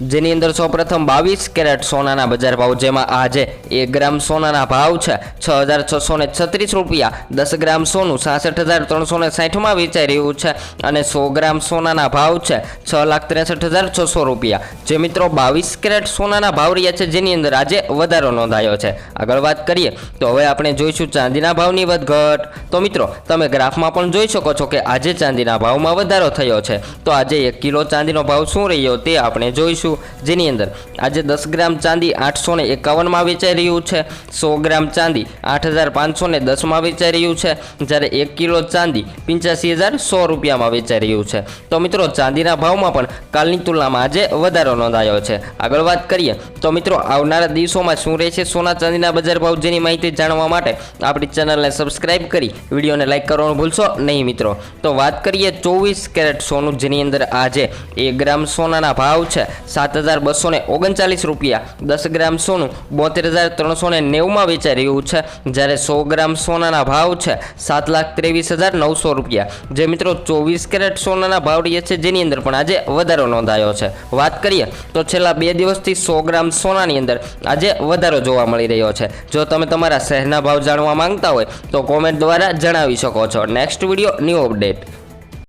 જેની અંદર સૌપ્રથમ બાવીસ કેરેટ સોનાના બજાર ભાવ જેમાં આજે એક ગ્રામ સોનાના ભાવ છે. છ હજાર છસો ને છત્રીસ રૂપિયા. દસ ગ્રામ સોનું સાસઠ હજાર ત્રણસો ને સાઠમાં વેચાઈ રહ્યું છે અને સો ગ્રામ સોનાના ભાવ છે છ લાખ ત્રેસઠ હજાર છસો રૂપિયા. જે મિત્રો બાવીસ કેરેટ સોનાના ભાવ રહ્યા છે, જેની અંદર આજે વધારો નોંધાયો છે. આગળ વાત કરીએ તો હવે આપણે જોઈશું ચાંદીના ભાવની વધઘટ. તો મિત્રો, તમે ગ્રાફમાં પણ જોઈ શકો છો કે આજે ચાંદીના ભાવમાં વધારો થયો છે. તો આજે એક કિલો ચાંદીનો ભાવ શું રહ્યો તે આપણે જોઈશું. જેની અંદર આજે દસ ગ્રામ ચાંદી આઠસો ને એકાવનમાં વેચાઈ રહ્યું છે. સો ગ્રામ ચાંદી આઠ હજાર પાંચસો ને દસમાં વેચાઈ રહ્યું છે. જ્યારે એક કિલો ચાંદી પંચ્યાસી હજાર સો રૂપિયામાં વેચાઈ રહ્યું છે. તો મિત્રો, ચાંદીના ભાવમાં પણ કાલની તુલનામાં આજે વધારો નોંધાયો છે. આગળ વાત કરીએ, તો મિત્રો, આવનારા દિવસોમાં શું રહેશે સોના ચાંદીના બજાર ભાવ જેની માહિતી જાણવા માટે આપણી ચેનલને સબસ્ક્રાઇબ કરી વિડીયોને લાઇક કરવાનું ભૂલશો નહીં મિત્રો. તો વાત કરીએ ચોવીસ કેરેટ સોનું, જેની અંદર આજે એક ગ્રામ સોનાના ભાવ છે, સાત હજાર બસો ઓગણચાલીસ રૂપિયા. દસ ગ્રામ સોનું, બોતેર હજાર ત્રણસો ને નેવુંમાં વેચાઈ રહ્યું છે. જ્યારે સો ગ્રામ સોનાના ભાવ છે, સાત લાખ ત્રેવીસ હજાર નવસો રૂપિયા. જે મિત્રો ચોવીસ કેરેટ સોનાના ભાવ રહે છે, જેની અંદર પણ આજે વધારો નોંધાયો છે. વાત કરીએ તો છેલ્લા બે દિવસથી સો ગ્રામ સોનાની અંદર આજે વધારો જોવા મળી રહ્યો છે. જો તમે તમારા શહેરના ભાવ જાણવા માંગતા હોય, તો કોમેન્ટ દ્વારા જણાવી શકો છો. Next video new update